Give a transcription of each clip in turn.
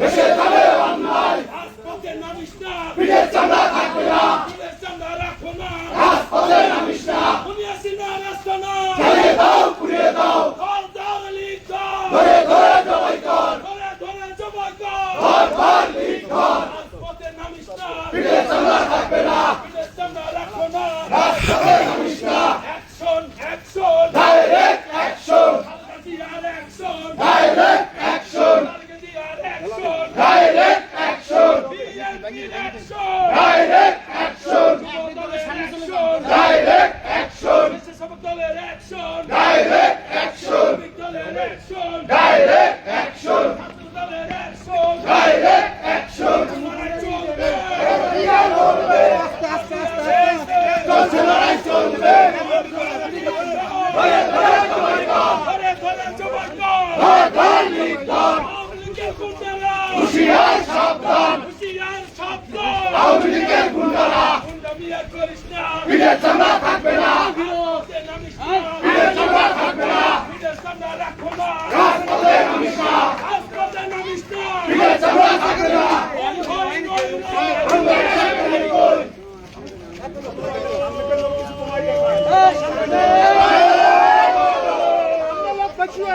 Let's go. action! Direct!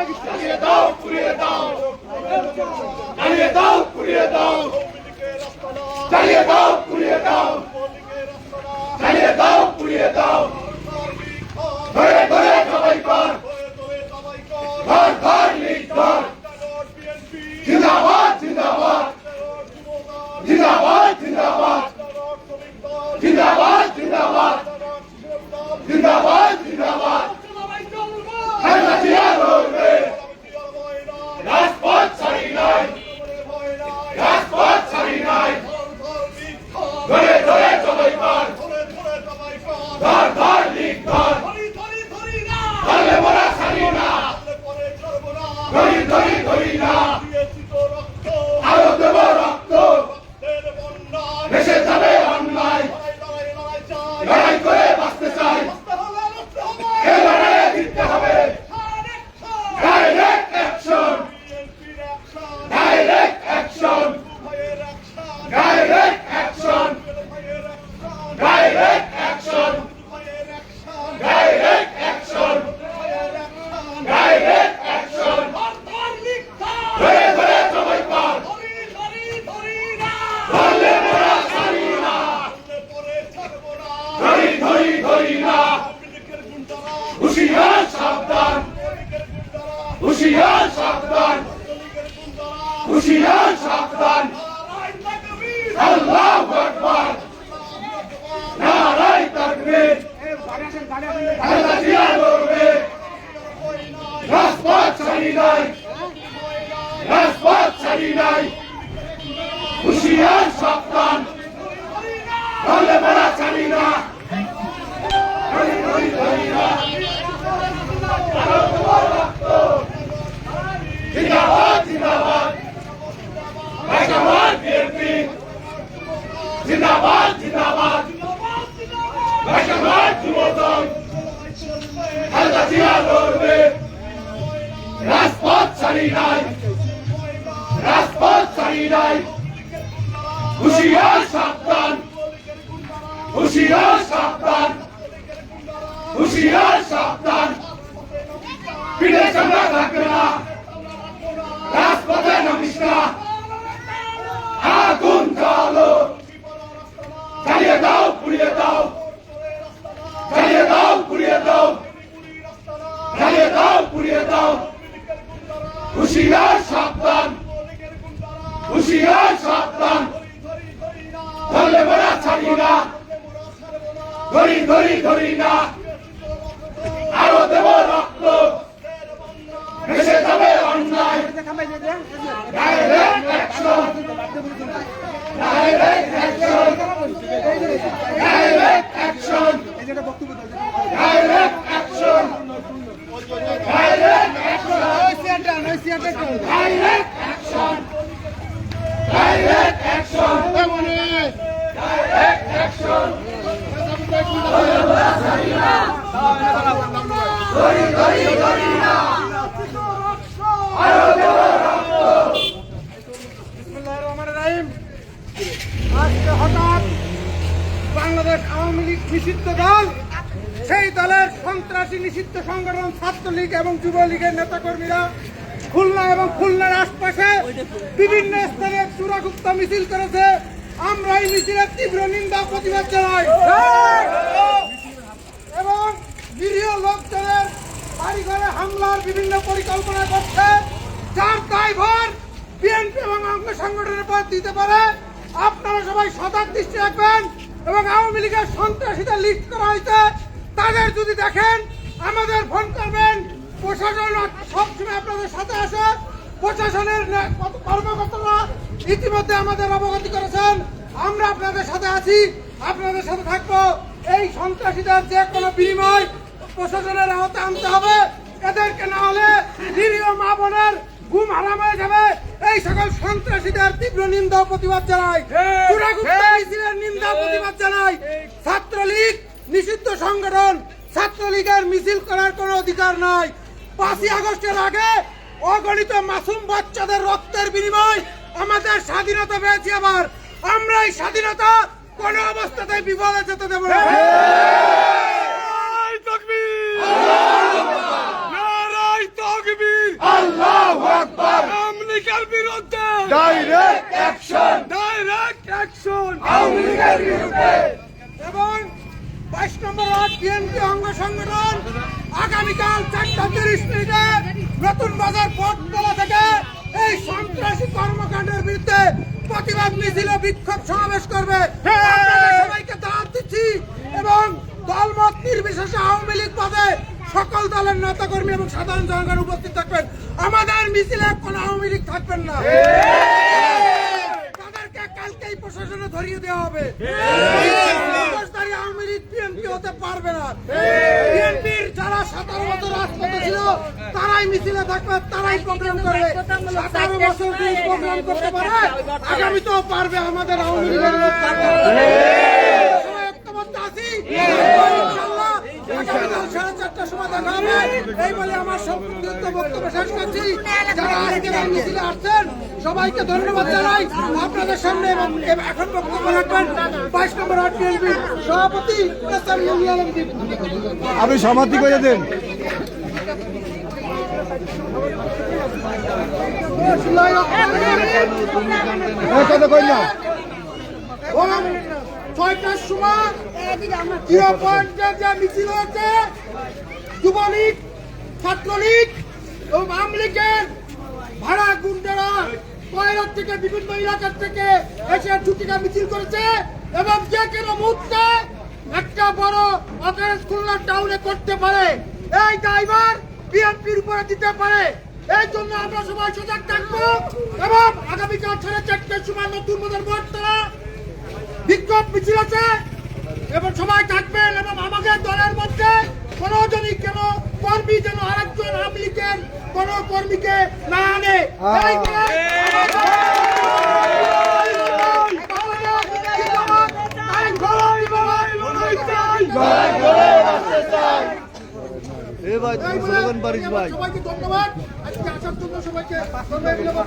পুড়িয়ে দাও। পুড়িয়ে দাও। জ্বালিয়ে দাও। পুড়িয়ে দাও। জ্বালিয়ে দাও। হুশিয়ার সাবধান। হুশিয়ার সাবধান। আল্লাহু আকবার। নারায় তাকবীর। আল্লাহ জিয়া লড়বে রাজপথ ছাড়ি নাই। রাজপথ ছাড়ি নাই। রাজপথ ছাড়ি নাই, রাজপথ ছাড়ি নাই হুশিয়ার সাবধান হুশিয়ার সাবধান হুশিয়ার সাবধান। বিদেশ আমরা থাকবে না রাজপথে নামিস দাও হুশিয়ার সাবধান। হুশিয়ার সাবধান। ধরলে বড়া ছাড়ি না। ধরি ধরি ধরি না। আরও দেব রক্ত। ভেসে যাবে অন্যায়। Direct action direct action direct action direct action direct action direct action direct action direct action বিসমিল্লাহিররহমানিররহিম। Bangladesh Awami নিষিদ্ধ দল, সেই দলের সন্ত্রাসী নিষিদ্ধ সংগঠন ছাত্রলীগ এবং যুবলীগের নেতাকর্মীরা খুলনা এবং খুলনার আশপাশে বিভিন্ন স্থানে চূড়াগুপ্ত মিছিল করেছে। আমরা এই তীব্র নিন্দা প্রতিবাদ এবং নিরীহ লোকজনের বাড়িঘরে হামলার বিভিন্ন পরিকল্পনা করছে, যার দায়ভার বিএনপি এবং অঙ্গ সংগঠনের পর দিতে পারে। আপনারা সবাই সজাগ দৃষ্টি রাখবেন এবং আওয়ামী লীগের সন্ত্রাসীদের লিস্ট করা হয়েছে। তাদের যদি দেখেন, আমাদের ফোন করবেন। প্রশাসন সবসময় আপনাদের সাথে আসে প্রশাসনের কর্মকর্তারা ইতিমধ্যে আমাদের অবগতি করেছেন। আমরা আপনাদের সাথে আছি, আপনাদের সাথে থাকব। এই সন্ত্রাসীদের যে কোনো বিনিময় প্রশাসনের আওতায় আনতে হবে। এদেরকে না হলে নিরীহ মা বোনের ঘুম হারাম হয়ে যাবে। এই সকল সন্ত্রাসীদের তীব্র নিন্দা ও প্রতিবাদ জানাই। নিন্দা প্রতিবাদ জানাই। ছাত্রলীগ নিষিদ্ধ সংগঠন ছাত্রলীগের মিছিল করার কোনো অধিকার নাই। পাঁচই আগস্টের আগে অগণিত মাসুম বাচ্চাদের রক্তের বিনিময় আমাদের স্বাধীনতা পেয়েছি আবার। আমরা এই স্বাধীনতা কোনো অবস্থাতেই বিফলে যেতে দেব না। Direct action direct action Awami লীগের বিরুদ্ধে এবং বাইশ নম্বর ওয়ার্ড বিএনপি অঙ্গ সংগঠন আগামীকাল চারটা তিরিশ মিনিটে নতুন বাজার পথতলা থেকে এই সন্ত্রাসী কর্মকাণ্ডের বিরুদ্ধে প্রতিবাদ মিছিল বিক্ষোভ সমাবেশ করবে সবাইকে দাওয়াত দিচ্ছি এবং দলমত নির্বিশেষে আওয়ামী লীগ পদে সকল দলের নেতা কর্মী এবং সাধারণ জনগণ উপস্থিত থাকবেন। আমাদের মিছিলে কোনো আওয়ামী লীগ থাকবেন না। তাদেরকে কালকেই প্রশাসনে ধরিয়ে দেওয়া হবে। আওয়ামী লীগ বিএনপি হতে পারবে না। বিএনপির যারা সতেরো বছর রাজপথে ছিল তারাই মিছিলে থাকবে তারাই প্রোগ্রাম করবে। সতেরো বছর প্রোগ্রাম করতে পারে আগামীতেও পারবে আমাদের আওয়ামী লীগের লোক ঐক্যবদ্ধ আছি? ইনশাআল্লাহ আগামীকাল সাড়ে চারটার সময় দেখা হবে। এই বলে আমার সংক্ষিপ্ত বক্তব্য শেষ করছি যারা আজকের মিছিলে আসছেন সবাইকে ধন্যবাদ জানাই আপনাদের সামনে এবং এখন বক্তব্য রাখবেন বাইশ নম্বর বিএনপি সভাপতি। আপনি সমাপ্তি করে দেন কথা কই না এবং ছয়টার সময় জিরো পয়েন্টের যে মিছিল হচ্ছে যুবলীগ ছাত্রলীগ এবং আওয়ামী লীগের ভাড়া গুন্ডারা কয়রার থেকে বিভিন্ন এলাকার থেকে এসে ছুটিটা মিছিল করেছে এবং যে কোনো মুহূর্তে একটা বড় অপারেশন খুলনা টাউনে করতে পারে। এই ড্রাইভার বিএনপির উপরে দিতে পারে। এই জন্য আমরা সবাই সজাগ থাকব এবং আগামীকাল সাড়ে চারটের সময় নতুন মোদের বর্তলা বিক্ষোভ মিছিল আছে। এবং সবাই থাকবেন এবং আমাদের দলের মধ্যে কোনো জনই কেন কর্মী যেন আরেকজন আওয়ামী লীগের কোন কর্মীকে না আনে। ভাই। সবাইকে ধন্যবাদ। আজকে আসার জন্য সবাইকে ধন্যবাদ।